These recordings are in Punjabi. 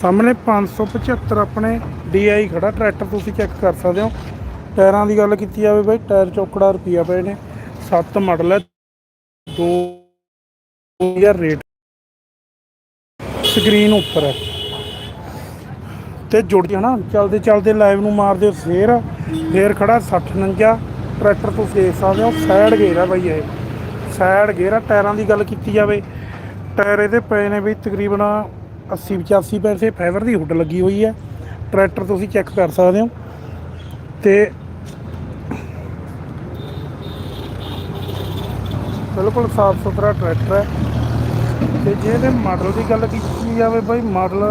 ਸਾਹਮਣੇ 575 ਆਪਣੇ DI ਖੜਾ, ਟਰੈਕਟਰ ਤੁਸੀਂ ਚੈੱਕ ਕਰ ਸਕਦੇ ਹੋ। ਟਾਇਰਾਂ ਦੀ ਗੱਲ ਕੀਤੀ ਜਾਵੇ ਬਾਈ, ਟਾਇਰ ਚੌਕੜਾ ਰੁਪਿਆ ਪਏ ਨੇ। 7 ਮਾਡਲ ਹੈ 2000 ਰੇਟ। ਸਕਰੀਨ ਉੱਪਰ ਹੈ। ਤੇ ਜੁੜ ਜਾਣਾ, ਚਲਦੇ ਚਲਦੇ ਲਾਈਵ ਨੂੰ ਮਾਰ ਦਿਓ ਫੇਰ। ਫੇਰ ਖੜਾ 60 49 ਟਰੈਕਟਰ ਤੁਸੀਂ ਦੇਖ ਸਕਦੇ ਹੋ, ਸਾਈਡ ਗੇਅਰ ਹੈ ਬਾਈ ਇਹ। ਸਾਈਡ ਗੇਅਰ ਟਾਇਰਾਂ ਦੀ ਗੱਲ ਕੀਤੀ ਜਾਵੇ। ਟਾਇਰ ਇਹਦੇ ਪਏ ਨੇ ਵੀ ਤਕਰੀਬਨ 80 85 ਪੈਸੇ ਫਾਈਬਰ ਦੀ ਹੁੱਡ ਲੱਗੀ ਹੋਈ ਹੈ। ਟਰੈਕਟਰ ਤੁਸੀਂ ਚੈੱਕ ਕਰ ਸਕਦੇ ਹੋ। ਤੇ ਬਿਲਕੁਲ ਸਾਫ਼ ਸੁਥਰਾ ਟਰੈਕਟਰ ਹੈ। ਤੇ ਜੇ ਇਹਦੇ ਮਾਡਲ ਦੀ ਗੱਲ ਕੀਤੀ ਜਾਵੇ ਬਾਈ ਮਾਡਲ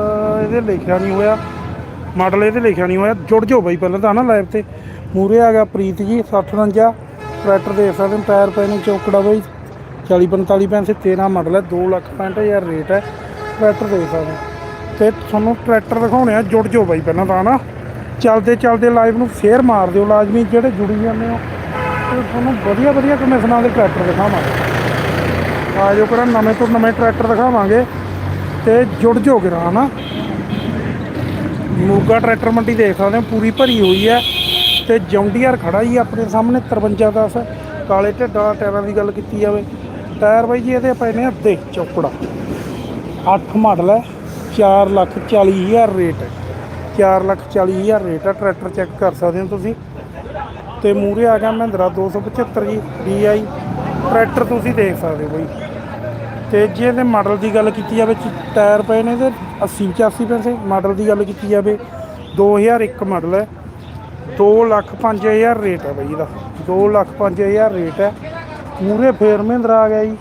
ਇਹਦੇ ਲਿਖਿਆ ਨਹੀਂ ਹੋਇਆ। ਮਾਡਲ ਇਹਦੇ ਲਿਖਿਆ ਨਹੀਂ ਹੋਇਆ। ਜੁੜ ਜਾਓ ਬਾਈ ਪਹਿਲਾਂ ਤਾਂ ਨਾ ਲਾਈਵ ਤੇ। ਮੂਰੇ ਆ ਗਿਆ ਪ੍ਰੀਤ ਜੀ 659 ਟਰੈਕਟਰ ਦੇਖ ਸਕਦੇ ਹੋ ਟਾਇਰ ਪਏ ਨੇ ਚੌਕੜਾ ਬਾਈ। 40 45 ਪੈਸੇ 13 ਮਾਡਲ ਹੈ। 2 ਲੱਖ 65000 ਰੇਟ ਹੈ। ਟਰੈਕਟਰ ਦੇਖ ਸਕਦੇ ਹੋ। ਤੇ ਤੁਹਾਨੂੰ ਟਰੈਕਟਰ ਦਿਖਾਉਣੇ ਆ, ਜੁੜ ਜਾਓ ਬਾਈ ਪਹਿਲਾਂ ਤਾਂ ਨਾ। ਚੱਲਦੇ ਚੱਲਦੇ ਲਾਈਵ ਨੂੰ ਫੇਰ ਮਾਰ ਦਿਓ ਲਾਜ਼ਮੀ, ਜਿਹੜੇ ਜੁੜੀ ਜਾਂਦੇ ਹੋ। ਤੇ ਤੁਹਾਨੂੰ ਵਧੀਆ ਵਧੀਆ ਕਮਿਸ਼ਨਾਂ ਦੇ ਟਰੈਕਟਰ ਦਿਖਾਵਾਂਗੇ। ਆ ਜਾਓ ਕਰਾਂ ਨਵੇਂ ਤੋਂ ਨਵੇਂ ਟਰੈਕਟਰ ਦਿਖਾਵਾਂਗੇ। ਤੇ ਜੁੜ ਜਾਓ ਕਰਾਂ ਨਾ ਮੋਗਾ ਟਰੈਕਟਰ ਮੰਡੀ ਦੇਖ ਸਕਦੇ ਹੋ, ਪੂਰੀ ਭਰੀ ਹੋਈ ਹੈ। ਤੇ ਜੌਂਡੀਅਰ ਖੜਾ ਜੀ ਆਪਣੇ ਸਾਹਮਣੇ 5310 ਕਾਲੇ ਢੱਡਾਂ ਵਾਲਾ ਟਾਇਰਾਂ ਦੀ ਗੱਲ ਕੀਤੀ ਜਾਵੇ। ਟਾਇਰ ਬਾਈ ਜੀ, ਇਹਦੇ ਪਏ ਨੇ ਅੱਧੇ ਚੌਕੜਾ। 8 ਮਾਡਲ ਹੈ 4 ਲੱਖ 40 ਹਜ਼ਾਰ ਰੇਟ ਹੈ। 4 ਲੱਖ 40 ਹਜ਼ਾਰ ਰੇਟ ਹੈ, ਟਰੈਕਟਰ ਚੈੱਕ ਕਰ ਸਕਦੇ ਹੋ ਤੁਸੀਂ। ਤੇ ਮੂਰੇ ਆ ਗਿਆ ਮਹਿੰਦਰਾ 275 ਜੀ DI ਟਰੈਕਟਰ ਤੁਸੀਂ ਦੇਖ ਸਕਦੇ ਹੋ ਬਾਈ। ਤੇ ਜੇ ਇਹਦੇ ਮਾਡਲ ਦੀ ਗੱਲ ਕੀਤੀ ਜਾਵੇ ਟਾਇਰ ਪਏ ਨੇ ਇਹਦੇ 80 85 ਪੈਸੇ। ਮਾਡਲ ਦੀ ਗੱਲ ਕੀਤੀ ਜਾਵੇ 2001 ਮਾਡਲ ਹੈ। 2 ਲੱਖ 5000 ਰੇਟ ਹੈ ਬਾਈ ਇਹਦਾ। 2 ਲੱਖ 5000 ਰੇਟ ਹੈ। ਮੂਰੇ ਫੇਰ ਮਹਿੰਦਰਾ ਆ ਗਿਆ ਜੀ।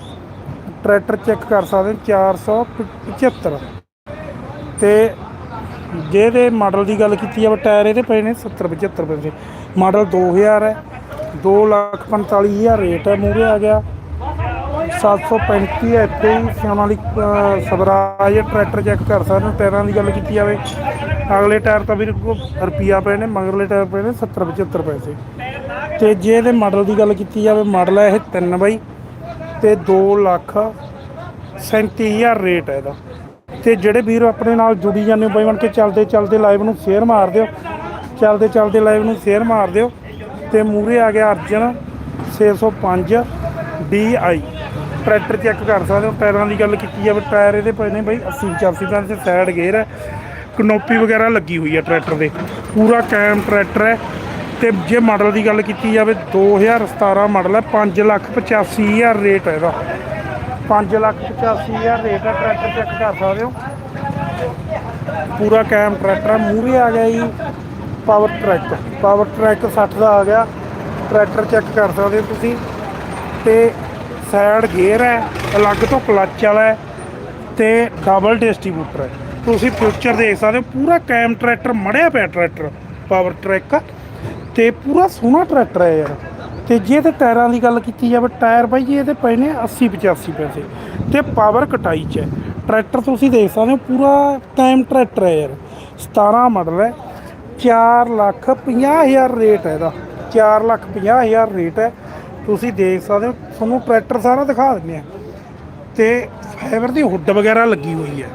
ਟਰੈਕਟਰ ਚੈੱਕ ਕਰ ਸਕਦੇ ਹੋ 475 ਤੇ ਜੇ ਇਹਦੇ ਮਾਡਲ ਦੀ ਗੱਲ ਕੀਤੀ ਜਾਵੇ ਟਾਇਰ ਇਹਦੇ ਪਏ ਨੇ 70 75 ਪੈਸੇ ਮਾਡਲ 2000 ਹੈ 2 ਲੱਖ 45000 ਰੇਟ ਹੈ ਮੂਰੇ ਆ ਗਿਆ। 735 ਇੱਥੇ ਹੀ ਸਿਆਮਾਂ ਦੀ ਸਵਰਾਜ ਟਰੈਕਟਰ ਚੈੱਕ ਕਰ ਸਕਦੇ ਟਾਇਰਾਂ ਦੀ ਗੱਲ ਕੀਤੀ ਜਾਵੇ। ਅਗਲੇ ਟਾਇਰ ਤਾਂ ਵੀਰ ਕੋ ਰੁਪਿਆ ਪਏ ਨੇ, ਮਗਰਲੇ ਟਾਇਰ ਪਏ ਨੇ 70 75 ਪੈਸੇ। ਤੇ ਜੇ ਇਹਦੇ ਮਾਡਲ ਦੀ ਗੱਲ ਕੀਤੀ ਜਾਵੇ, ਮਾਡਲ ਹੈ ਇਹ 3 ਬਾਈ। ਤੇ 2 ਲੱਖ 37000 ਰੇਟ ਹੈ ਇਹਦਾ। ਤੇ ਜਿਹੜੇ ਵੀਰ ਆਪਣੇ ਨਾਲ ਜੁੜੀ ਜਾਂਦੇ ਹੋ, ਬਾਈ ਬਣ ਕੇ ਚੱਲਦੇ ਚੱਲਦੇ ਲਾਈਵ ਨੂੰ ਸ਼ੇਅਰ ਮਾਰ ਦਿਓ, ਚੱਲਦੇ ਚੱਲਦੇ ਲਾਈਵ ਨੂੰ ਸ਼ੇਅਰ ਮਾਰ ਦਿਓ, ਤੇ ਮੂਰੇ ਆ ਗਿਆ ਅਰਜਨ 605 DI ਟਰੈਕਟਰ ਚੈੱਕ ਕਰ ਸਕਦੇ ਹੋ, ਟਾਇਰਾਂ ਦੀ ਗੱਲ ਕੀਤੀ ਜਾਵੇ, ਟਾਇਰ ਇਹਦੇ ਪਏ ਨੇ ਬਾਈ 80 85 ਪੈਸੇ ਸਾਈਡ ਗੇਅਰ ਹੈ, ਕਨੋਪੀ ਵਗੈਰਾ ਲੱਗੀ ਹੋਈ ਹੈ ਟਰੈਕਟਰ ਦੇ। ਪੂਰਾ ਕੈਮ ਟਰੈਕਟਰ ਹੈ ਤੇ ਜੇ ਮਾਡਲ ਦੀ ਗੱਲ ਕੀਤੀ ਜਾਵੇ 2017 ਮਾਡਲ ਹੈ 5 ਲੱਖ 85000 ਰੇਟ ਹੈ ਇਹਦਾ। 5 ਲੱਖ 85000 ਰੇਟ ਹੈ, ਟਰੈਕਟਰ ਚੈੱਕ ਕਰ ਸਕਦੇ ਹੋ। ਪੂਰਾ ਕੈਮ ਟਰੈਕਟਰ ਹੈ ਮੂਰੇ ਆ ਗਿਆ ਜੀ ਪਾਵਰ ਟਰੈਕ ਪਾਵਰ ਟਰੈਕ 60 ਦਾ ਆ ਗਿਆ। ਟਰੈਕਟਰ ਚੈੱਕ ਕਰ ਸਕਦੇ ਹੋ ਤੁਸੀਂ। ਤੇ ਸਾਈਡ ਗੇਅਰ ਹੈ, ਅਲੱਗ ਤੋਂ ਕਲੱਚ ਵਾਲਾ ਹੈ ਤੇ ਡਬਲ ਡਿਸਟ੍ਰੀਬਿਊਟਰ ਹੈ। ਤੁਸੀਂ ਫਿਊਚਰ ਦੇਖ ਸਕਦੇ ਹੋ, ਪੂਰਾ ਕੈਮ ਟਰੈਕਟਰ, ਮੜਿਆ ਪਿਆ ਟਰੈਕਟਰ ਪਾਵਰ ਟਰੈਕ ਤੇ ਪੂਰਾ ਸੋਹਣਾ ਟਰੈਕਟਰ ਹੈ ਯਾਰ। ਤੇ ਜੇ ਤੇ ਟਾਇਰਾਂ ਦੀ ਗੱਲ ਕੀਤੀ ਜਾਵੇ, ਟਾਇਰ ਬਾਈ ਜੀ ਇਹਦੇ ਪਏ ਨੇ 80 85 ਪੈਸੇ ਤੇ ਪਾਵਰ ਕਟਾਈ ਚ ਹੈ। ਟਰੈਕਟਰ ਤੁਸੀਂ ਦੇਖ ਸਕਦੇ ਹੋ, ਪੂਰਾ ਟਾਈਮ ਟਰੈਕਟਰ ਹੈ ਯਾਰ। 17 ਮਾਡਲ ਹੈ 4 ਲੱਖ 50 ਹਜ਼ਾਰ ਰੇਟ ਹੈ ਇਹਦਾ। 4 ਲੱਖ 50 ਹਜ਼ਾਰ ਰੇਟ ਹੈ। ਤੁਸੀਂ ਦੇਖ ਸਕਦੇ ਹੋ, ਤੁਹਾਨੂੰ ਟਰੈਕਟਰ ਸਾਰਾ ਦਿਖਾ ਦਿੰਦੇ ਆ ਤੇ ਫਾਈਬਰ ਦੀ ਹੁੱਡ ਵਗੈਰਾ ਲੱਗੀ ਹੋਈ ਹੈ।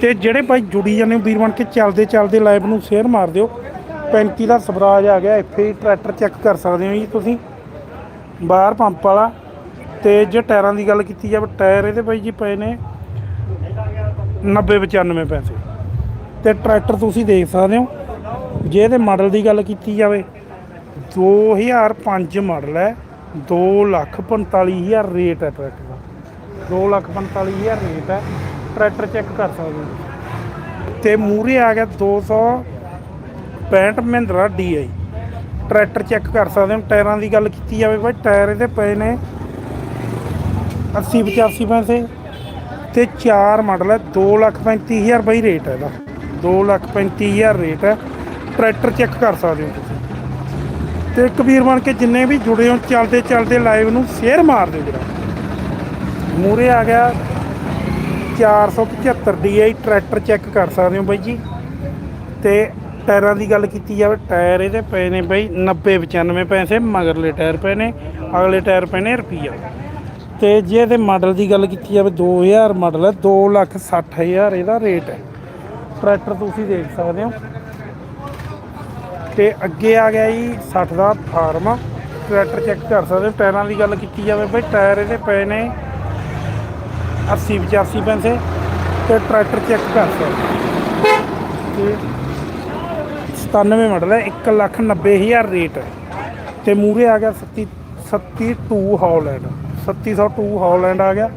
ਤੇ ਜਿਹੜੇ ਭਾਈ ਜੁੜੀ ਜਾਂਦੇ ਵੀਰ ਬਣ ਕੇ ਚੱਲਦੇ ਚੱਲਦੇ ਲਾਈਵ ਨੂੰ ਸ਼ੇਅਰ ਮਾਰ ਦਿਓ। 35 ਦਾ ਸਵਰਾਜ ਆ ਗਿਆ, ਇੱਥੇ ਹੀ ਟਰੈਕਟਰ ਚੈੱਕ ਕਰ ਸਕਦੇ ਹੋ ਜੀ ਤੁਸੀਂ। ਬਾਹਰ ਪੰਪ ਵਾਲਾ, ਤੇ ਜੇ ਟਾਇਰਾਂ ਦੀ ਗੱਲ ਕੀਤੀ ਜਾਵੇ, ਟਾਇਰ ਇਹਦੇ ਬਾਈ ਜੀ ਪਏ ਨੇ 90 95 ਪੈਸੇ। ਤੇ ਟਰੈਕਟਰ ਤੁਸੀਂ ਦੇਖ ਸਕਦੇ ਹੋ, ਜੇ ਇਹਦੇ ਮਾਡਲ ਦੀ ਗੱਲ ਕੀਤੀ ਜਾਵੇ 2005 ਮਾਡਲ ਹੈ 2 ਲੱਖ 45000 ਰੇਟ ਹੈ ਟਰੈਕਟਰ ਦਾ। 2 ਲੱਖ 45000 ਰੇਟ ਹੈ, ਟਰੈਕਟਰ ਚੈੱਕ ਕਰ ਸਕਦੇ ਹੋ। ਤੇ ਮੂਰੇ ਆ ਗਿਆ 265 ਮਹਿੰਦਰਾ DI ਟਰੈਕਟਰ ਚੈੱਕ ਕਰ ਸਕਦੇ ਹੋ, ਟਾਇਰਾਂ ਦੀ ਗੱਲ ਕੀਤੀ ਜਾਵੇ ਬਾਈ, ਟਾਇਰ ਇਹਦੇ ਪਏ ਨੇ 80 85 ਪੈਸੇ ਤੇ 4 ਮਾਡਲ ਹੈ 2 ਲੱਖ 35000 ਬਾਈ ਰੇਟ ਹੈ ਇਹਦਾ। 2 ਲੱਖ 35000 ਰੇਟ ਹੈ। ਟਰੈਕਟਰ ਚੈੱਕ ਕਰ ਸਕਦੇ ਹੋ ਤੁਸੀਂ। ਤੇ ਇੱਕ ਬਣ ਕੇ ਜਿੰਨੇ ਵੀ ਜੁੜੇ ਹੋ ਚੱਲਦੇ ਚੱਲਦੇ ਲਾਈਵ ਨੂੰ ਸ਼ੇਅਰ ਮਾਰ ਦਿਓ ਜਰਾ। ਮੂਰੇ ਆ ਗਿਆ 475 DI ਟਰੈਕਟਰ ਚੈੱਕ ਕਰ ਸਕਦੇ ਹੋ ਬਾਈ ਜੀ। ਤੇ ਟਾਇਰਾਂ ਦੀ ਗੱਲ ਕੀਤੀ ਜਾਵੇ, ਟਾਇਰ ਇਹਦੇ ਪਏ ਨੇ ਬਈ 90 95 ਪੈਸੇ, ਮਗਰਲੇ ਟਾਇਰ ਪਏ ਨੇ, ਅਗਲੇ ਟਾਇਰ ਪਏ ਨੇ ਰੁਪਈਆ। ਤੇ ਜੇ ਇਹਦੇ ਮਾਡਲ ਦੀ ਗੱਲ ਕੀਤੀ ਜਾਵੇ 2000 ਮਾਡਲ ਹੈ 2 ਲੱਖ 60 ਹਜ਼ਾਰ ਇਹਦਾ ਰੇਟ ਹੈ। ਟਰੈਕਟਰ ਤੁਸੀਂ ਦੇਖ ਸਕਦੇ ਹੋ। ਤੇ ਅੱਗੇ ਆ ਗਿਆ ਜੀ 60 ਦਾ ਫਾਰਮ। ਟਰੈਕਟਰ ਚੈੱਕ ਕਰ ਸਕਦੇ ਹੋ, ਟਾਇਰਾਂ ਦੀ ਗੱਲ ਕੀਤੀ ਜਾਵੇ ਬਈ, ਟਾਇਰ ਇਹਦੇ ਪਏ ਨੇ 80 85 ਪੈਸੇ। ਤੇ ਟਰੈਕਟਰ ਚੈੱਕ ਕਰ ਸਕਦੇ ਹੋ। ਤੇ 97 ਮਾਡਲ ਹੈ 190000 ਰੇਟ ਹੈ। ਤੇ ਮੂਰੇ ਆ ਗਿਆ 37 32 ਹੌਲੈਂਡ 3702 ਹੌਲੈਂਡ ਆ ਗਿਆ।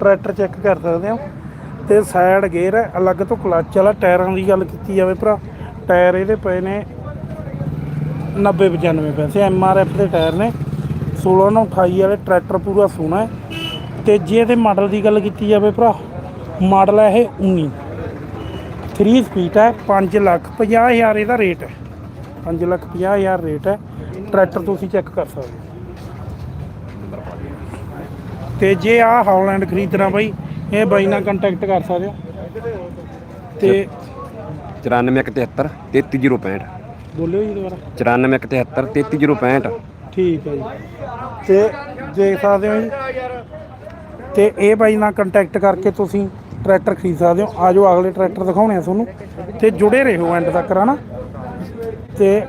ਟਰੈਕਟਰ ਚੈੱਕ ਕਰ ਸਕਦੇ ਹੋ। ਤੇ ਸਾਈਡ ਗੇਅਰ ਹੈ, ਅਲੱਗ ਤੋਂ ਕਲੱਚ ਵਾਲਾ ਟਾਇਰਾਂ ਦੀ ਗੱਲ ਕੀਤੀ ਜਾਵੇ ਭਰਾ ਟਾਇਰ ਇਹਦੇ ਪਏ ਨੇ 90 95 ਪੈਸੇ। ਐਮ ਆਰ ਐਫ ਦੇ ਟਾਇਰ ਨੇ। 16 ਨੂੰ 28 ਵਾਲੇ ਟਰੈਕਟਰ ਪੂਰਾ ਸੋਹਣਾ ਹੈ। ਤੇ ਜੇ ਇਹਦੇ ਮਾਡਲ ਦੀ ਗੱਲ ਕੀਤੀ ਜਾਵੇ ਭਰਾ ਮਾਡਲ ਹੈ ਇਹ 19 3 ਸਪੀਡ ਹੈ। 5 ਲੱਖ 50 ਹਜ਼ਾਰ ਇਹਦਾ ਰੇਟ ਹੈ। 5 ਲੱਖ 50 ਹਜ਼ਾਰ ਰੇਟ ਹੈ। ਟਰੈਕਟਰ ਤੁਸੀਂ ਚੈੱਕ ਕਰ ਸਕਦੇ ਹੋ। ਤੇ ਜੇ ਆ ਹੌਲੈਂਡ ਖਰੀਦਣਾ ਬਾਈ ਇਹ ਬਾਈ ਨਾਲ ਕੰਟੈਕਟ ਕਰ ਸਕਦੇ ਹੋ। ਤੇ 9473 33065 ਬੋਲਿਓ ਜੀ ਦੁਬਾਰਾ। 9473 33065 ਠੀਕ ਹੈ ਜੀ। ਤੇ ਦੇਖ ਸਕਦੇ ਹੋ ਜੀ। ਤੇ ਇਹ ਬਾਈ ਨਾਲ ਕੰਟੈਕਟ ਕਰਕੇ ਤੁਸੀਂ ਟਰੈਕਟਰ ਖਰੀਦ ਸਕਦੇ ਹੋ। ਆਜੋ ਅਗਲੇ ਟਰੈਕਟਰ ਦਿਖਾਉਣੇ ਆ ਤੁਹਾਨੂੰ। ਤੇ ਜੁੜੇ ਰਹੋ ਐਂਡ ਤੱਕ ਹਨਾ ਤੇ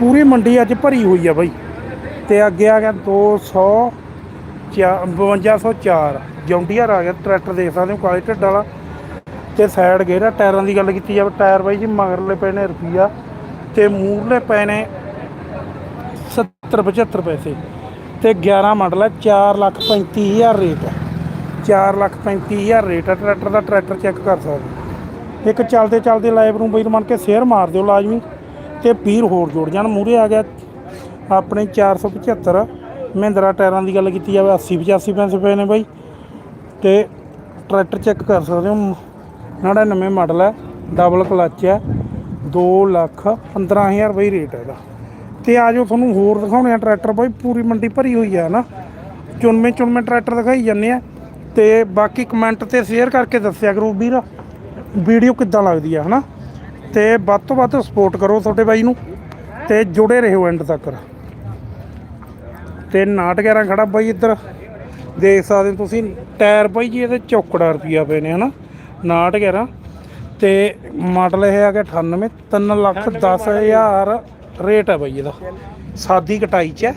ਪੂਰੀ ਮੰਡੀ ਅੱਜ ਭਰੀ ਹੋਈ ਆ ਬਾਈ। ਤੇ ਅੱਗੇ ਆ ਗਿਆ 200 5204 ਜੌਂਡੀਅਰ ਆ ਗਿਆ, ਟਰੈਕਟਰ ਦੇਖ ਸਕਦੇ ਹੋ, ਕਾਲੇ ਢੱਡ ਵਾਲਾ। ਤੇ ਸਾਈਡ ਗੇਅਰ ਆ, ਟਾਇਰਾਂ ਦੀ ਗੱਲ ਕੀਤੀ ਜਾਵੇ, ਟਾਇਰ ਬਾਈ ਜੀ ਮਗਰਲੇ ਪਏ ਨੇ ਰੁਪਈਆ। ਤੇ ਮੂਰਲੇ ਪਏ ਨੇ 70 75 ਪੈਸੇ। ਤੇ 11 ਮਾਡਲ ਹੈ 4 ਲੱਖ 35000 ਰੇਟ ਹੈ 4 ਲੱਖ 35000 ਰੇਟ ਹੈ ਟਰੈਕਟਰ ਦਾ ਟਰੈਕਟਰ ਚੈੱਕ ਕਰ ਸਕਦੇ ਹੋ। ਇੱਕ ਚੱਲਦੇ ਚੱਲਦੇ ਲਾਈਵ ਨੂੰ ਬਈ ਮੰਨ ਕੇ ਸ਼ੇਅਰ ਮਾਰ ਦਿਓ ਲਾਜ਼ਮੀ ਤੇ ਪੀਰ ਹੋਰ ਜੋੜ ਜਾਣ। ਮੂਰੇ ਆ ਗਿਆ ਆਪਣੇ 475 ਮਹਿੰਦਰਾ ਟਾਇਰਾਂ ਦੀ ਗੱਲ ਕੀਤੀ ਜਾਵੇ 80 85 ਪੈਸੇ ਪਏ ਨੇ ਬਾਈ ਤੇ ਟਰੈਕਟਰ ਚੈੱਕ ਕਰ ਸਕਦੇ ਹੋ। 99 ਮਾਡਲ ਹੈ ਡਬਲ ਕਲੱਚ ਹੈ 2 ਲੱਖ 15000 ਬਈ ਰੇਟ ਹੈ ਇਹਦਾ। ਤੇ ਆ ਜਾਓ ਤੁਹਾਨੂੰ ਹੋਰ ਦਿਖਾਉਣੇ ਆ ਟਰੈਕਟਰ ਬਾਈ, ਪੂਰੀ ਮੰਡੀ ਭਰੀ ਹੋਈ ਆ ਨਾ। ਚੁਣਵੇਂ ਚੁਣਵੇਂ ਟਰੈਕਟਰ ਦਿਖਾਈ ਜਾਂਦੇ ਆ। ਤੇ ਬਾਕੀ ਕਮੈਂਟ ਤੇ ਸ਼ੇਅਰ ਕਰਕੇ ਦੱਸਿਆ ਕਰੋ ਵੀਰ ਵੀਡੀਓ ਕਿੱਦਾਂ ਲੱਗਦੀ ਆ ਹਨਾ? ਤੇ ਵੱਧ ਤੋਂ ਵੱਧ ਸਪੋਰਟ ਕਰੋ ਤੁਹਾਡੇ ਬਾਈ ਨੂੰ ਤੇ ਜੁੜੇ ਰਹੋ ਐਂਡ ਤੱਕ। ਤੇ ਨਾਟ 11 ਖੜਾ ਬਾਈ ਇੱਧਰ ਦੇਖ ਸਕਦੇ ਤੁਸੀਂ ਟਾਇਰ ਬਾਈ ਜੀ ਇਹਦੇ ਚੌਕੜਾ ਰੁਪਿਆ ਪਏ ਨੇ ਹਨਾ? ਨਾਟ 11 ਤੇ ਮਾਡਲ ਇਹ ਆ ਗਿਆ 98 3 ਲੱਖ 10 ਹਜ਼ਾਰ ਰੇਟ ਹੈ ਬਾਈ ਇਹਦਾ। ਸਾਦੀ ਕਟਾਈ ਚ ਹੈ।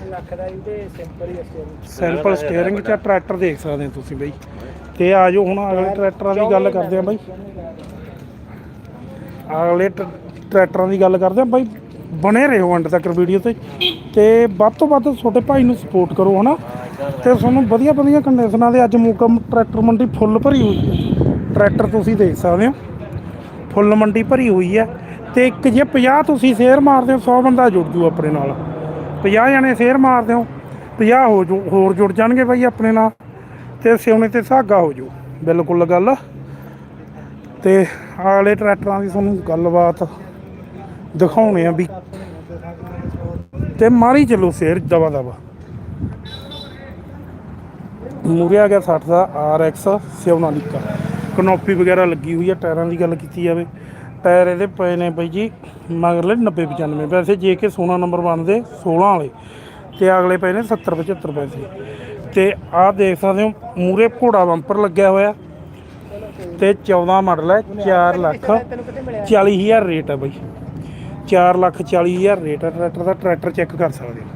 ਸਿੰਪਲ ਸਟੀਅਰਿੰਗ ਚ ਹੈ, ਟਰੈਕਟਰ ਦੇਖ ਸਕਦੇ ਹੋ ਤੁਸੀਂ ਬਾਈ। ਤੇ ਆ ਜਾਓ ਹੁਣ ਅਗਲੇ ਟਰੈਕਟਰਾਂ ਦੀ ਗੱਲ ਕਰਦੇ ਆ ਬਾਈ। ਅਗਲੇ ਟ- ਟਰੈਕਟਰਾਂ ਦੀ ਗੱਲ ਕਰਦੇ ਆ ਬਾਈ। ਬਣੇ ਰਹੋ ਅੰਡ ਤੱਕ ਵੀਡੀਓ ਤੇ। ਤੇ ਵੱਧ ਤੋਂ ਵੱਧ ਛੋਟੇ ਭਾਈ ਨੂੰ ਸਪੋਰਟ ਕਰੋ ਹਨਾ? ਤੇ ਤੁਹਾਨੂੰ ਵਧੀਆ ਵਧੀਆ ਕੰਡੀਸ਼ਨਾਂ ਦੇ ਅੱਜ ਮੁਕਮ ਟਰੈਕਟਰ ਮੰਡੀ ਫੁੱਲ ਭਰੀ ਹੋਈ ਹੈ। ਟਰੈਕਟਰ ਤੁਸੀਂ ਦੇਖ ਸਕਦੇ ਹੋ। ਫੁੱਲ ਮੰਡੀ ਭਰੀ ਹੋਈ ਹੈ। ਤੇ ਇੱਕ ਜੇ 50 ਤੁਸੀਂ ਸ਼ੇਅਰ ਮਾਰਦੇ ਹੋ 100 ਬੰਦਾ ਜੁੜ ਜੂ ਆਪਣੇ ਨਾਲ। 50 ਜਣੇ ਸ਼ੇਅਰ ਮਾਰ ਦਿਓ 50 ਹੋ ਜੂ, ਹੋਰ ਜੁੜ ਜਾਣਗੇ ਬਾਈ ਆਪਣੇ ਨਾਲ, ਤੇ ਸਿਉਣੇ ਤੇ ਸਾਗਾ ਹੋ ਜੂ, ਬਿਲਕੁਲ ਗੱਲ। ਤੇ ਅਗਲੇ ਟਰੈਕਟਰਾਂ ਦੀ ਤੁਹਾਨੂੰ ਗੱਲਬਾਤ ਦਿਖਾਉਣੇ ਆ ਵੀ। ਤੇ ਮਾਰੀ ਚੱਲੋ ਸ਼ੇਅਰ ਦਵਾ ਦਵਾ ਮੂਰੇ ਆ ਗਿਆ 60 ਦਾ RX ਸਿਉਨਾਲੀਕਾ ਕਨੋਪੀ ਵਗੈਰਾ ਲੱਗੀ ਹੋਈ ਹੈ ਟਾਇਰਾਂ ਦੀ ਗੱਲ ਕੀਤੀ ਜਾਵੇ। ਟਾਇਰ ਇਹਦੇ ਪਏ ਨੇ ਬਾਈ ਜੀ, ਮਗਰਲੇ 90 95 ਪੈਸੇ ਜੇ ਕਿ 16 ਨੰਬਰ ਬਣਦੇ 16 ਵਾਲੇ, ਤੇ ਅਗਲੇ ਪਏ ਨੇ 70 75 ਪੈਸੇ। ਤੇ ਆਹ ਦੇਖ ਸਕਦੇ ਹੋ ਮੂਰੇ ਘੋੜਾ ਬੰਪਰ ਲੱਗਿਆ ਹੋਇਆ। ਤੇ 14 ਮਾਡਲ ਹੈ 4 ਲੱਖ 40 ਹਜ਼ਾਰ ਰੇਟ ਹੈ ਬਾਈ। 4 ਲੱਖ 40 ਹਜ਼ਾਰ ਰੇਟ ਹੈ, ਟਰੈਕਟਰ ਦਾ, ਟਰੈਕਟਰ ਚੈੱਕ ਕਰ ਸਕਦੇ ਹੋ।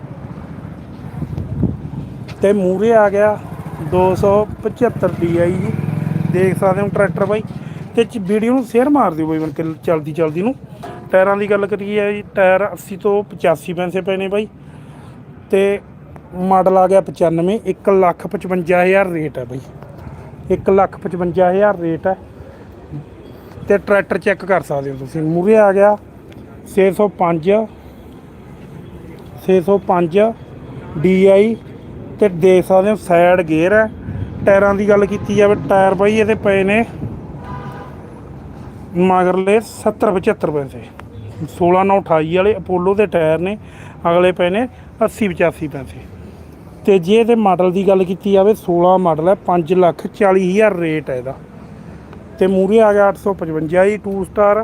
ਤੇ ਮੂਰੇ ਆ ਗਿਆ 275 DI ਜੀ। ਦੇਖ ਸਕਦੇ ਹੋ ਟਰੈਕਟਰ ਬਾਈ ਤੇ ਚ ਵੀਡੀਓ ਨੂੰ ਸ਼ੇਅਰ ਮਾਰ ਦਿਓ ਬਾਈ ਬਣ ਕੇ ਚਲਦੀ ਚਲਦੀ ਨੂੰ। ਟਾਇਰਾਂ ਦੀ ਗੱਲ ਕਰੀਏ ਜੀ, ਟਾਇਰ 80 ਤੋਂ 85 ਪੈਸੇ ਪਏ ਨੇ ਬਾਈ। ਤੇ ਮਾਡਲ ਆ ਗਿਆ 95 1 ਲੱਖ 55000 ਰੇਟ ਹੈ ਬਾਈ। 1 ਲੱਖ 55000 ਰੇਟ ਹੈ ਤੇ ਟਰੈਕਟਰ ਚੈੱਕ ਕਰ ਸਕਦੇ ਹੋ ਤੁਸੀਂ। ਮੂਰੇ ਆ ਗਿਆ 605 605 DI ਤੇ ਦੇਖ ਸਕਦੇ ਹੋ ਸਾਈਡ ਗੇਅਰ ਹੈ ਟਾਇਰਾਂ ਦੀ ਗੱਲ ਕੀਤੀ ਜਾਵੇ, ਟਾਇਰ ਬਾਈ ਇਹਦੇ ਪਏ ਨੇ ਮਗਰਲੇ 70 75 ਪੈਸੇ 16 9 28 ਵਾਲੇ ਅਪੋਲੋ ਦੇ ਟਾਇਰ ਨੇ, ਅਗਲੇ ਪਏ ਨੇ 80 85 ਪੈਸੇ ਤੇ ਜੇ ਇਹਦੇ ਮਾਡਲ ਦੀ ਗੱਲ ਕੀਤੀ ਜਾਵੇ 16 ਮਾਡਲ ਹੈ 5 ਲੱਖ 40 ਹਜ਼ਾਰ ਰੇਟ ਹੈ ਇਹਦਾ। ਤੇ ਮੂਰੇ ਆ ਗਿਆ 855 ਜੀ 2 ਸਟਾਰ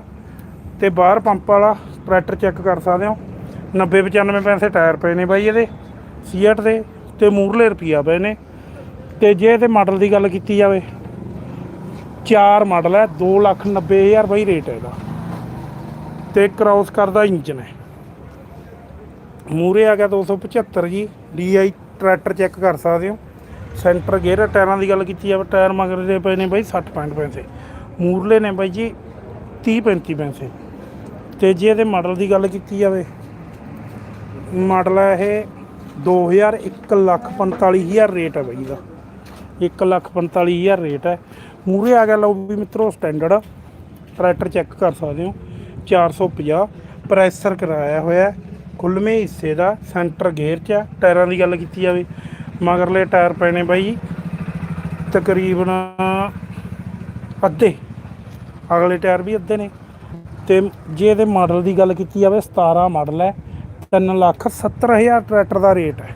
ਤੇ ਬਾਹਰ ਪੰਪ ਵਾਲਾ ਟਰੈਕਟਰ ਚੈੱਕ ਕਰ ਸਕਦੇ ਹੋ। 90 95 ਪੈਸੇ ਟਾਇਰ ਪਏ ਨੇ ਬਾਈ ਇਹਦੇ ਸੀਐਟ ਦੇ, ਤੇ ਮੂਰਲੇ ਰੁਪਈਆ ਪਏ ਨੇ। ਤੇ ਜੇ ਇਹਦੇ ਮਾਡਲ ਦੀ ਗੱਲ ਕੀਤੀ ਜਾਵੇ ਚਾਰ ਮਾਡਲ ਹੈ 290000 ਬਾਈ ਰੇਟ ਹੈ ਇਹਦਾ। ਤੇ ਕ੍ਰਾਸ ਕਰਦਾ ਇੰਜਨ ਹੈ। ਮੂਰੇ ਆ ਗਿਆ 275 ਜੀ ਡੀਆਈ ਟਰੈਕਟਰ ਚੈੱਕ ਕਰ ਸਕਦੇ ਹੋ। ਸੈਂਟਰ ਗੇਅਰ ਟਾਇਰਾਂ ਦੀ ਗੱਲ ਕੀਤੀ ਜਾਵੇ ਟਾਇਰ ਮਗਰ ਪਏ ਨੇ ਬਾਈ 60 65 ਪੈਸੇ। ਮੂਰਲੇ ਨੇ ਬਾਈ ਜੀ 30 35 ਪੈਸੇ। ਤੇ ਜੇ ਇਹਦੇ ਮਾਡਲ ਦੀ ਗੱਲ ਕੀਤੀ ਜਾਵੇ ਮਾਡਲ ਹੈ ਇਹ 2000 1 ਲੱਖ 45000 ਰੇਟ ਹੈ ਬਾਈ ਇਹਦਾ। 1 ਲੱਖ 45000 ਰੇਟ ਹੈ। ਮੂਰੇ ਆ ਗਿਆ, ਲਓ ਵੀ ਮਿੱਤਰੋ ਸਟੈਂਡਰਡ ਟਰੈਕਟਰ ਚੈੱਕ ਕਰ ਸਕਦੇ ਹੋ। 450 ਪ੍ਰੈਸ਼ਰ ਕਰਾਇਆ ਹੋਇਆ ਹੈ। ਖੁੱਲਵੇਂ ਹਿੱਸੇ ਦਾ ਸੈਂਟਰ ਗੇਅਰ 'ਚ ਹੈ। ਟਾਇਰਾਂ ਦੀ ਗੱਲ ਕੀਤੀ ਜਾਵੇ। ਮਗਰਲੇ ਟਾਇਰ ਪਏ ਨੇ ਬਾਈ, ਤਕਰੀਬਨ ਅੱਧੇ। ਅਗਲੇ ਟਾਇਰ ਵੀ ਅੱਧੇ ਨੇ। ਤੇ ਜੇ ਇਹਦੇ ਮਾਡਲ ਦੀ ਗੱਲ ਕੀਤੀ ਜਾਵੇ 17 ਮਾਡਲ ਹੈ 3 ਲੱਖ 70 ਹਜ਼ਾਰ ਟਰੈਕਟਰ ਦਾ ਰੇਟ ਹੈ।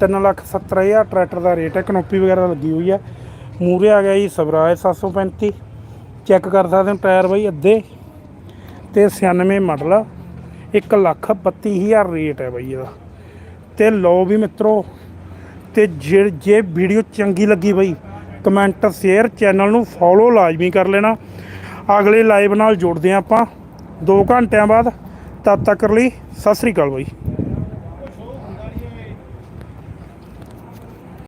3 ਲੱਖ 70 ਹਜ਼ਾਰ ਟਰੈਕਟਰ ਦਾ ਰੇਟ ਹੈ। ਕਨੋਪੀ ਵਗੈਰਾ ਲੱਗੀ ਹੋਈ ਹੈ। ਮੂਰੇ ਆ ਗਿਆ ਜੀ, ਸਵਰਾਜ 735 ਚੈੱਕ ਕਰ ਸਕਦੇ ਹੋ, ਟਾਇਰ ਬਾਈ ਅੱਧੇ ਤੇ 96 ਮਾਡਲ 1 ਲੱਖ 32 ਹਜ਼ਾਰ ਰੇਟ ਹੈ ਬਾਈ ਇਹਦਾ। ਤੇ ਲਓ ਵੀ ਮਿੱਤਰੋ, ਤੇ ਜੇ ਜੇ ਵੀਡੀਓ ਚੰਗੀ ਲੱਗੀ ਬਈ, ਕਮੈਂਟ ਸ਼ੇਅਰ ਚੈਨਲ ਨੂੰ ਫੋਲੋ ਲਾਜ਼ਮੀ ਕਰ ਲੈਣਾ। ਅਗਲੇ ਲਾਈਵ ਨਾਲ ਜੁੜਦੇ ਹਾਂ ਆਪਾਂ। 2 ਘੰਟਿਆਂ ਬਾਅਦ, ਤਦ ਤੱਕ ਲਈ ਸਤਿ ਸ੍ਰੀ ਅਕਾਲ ਬਾਈ।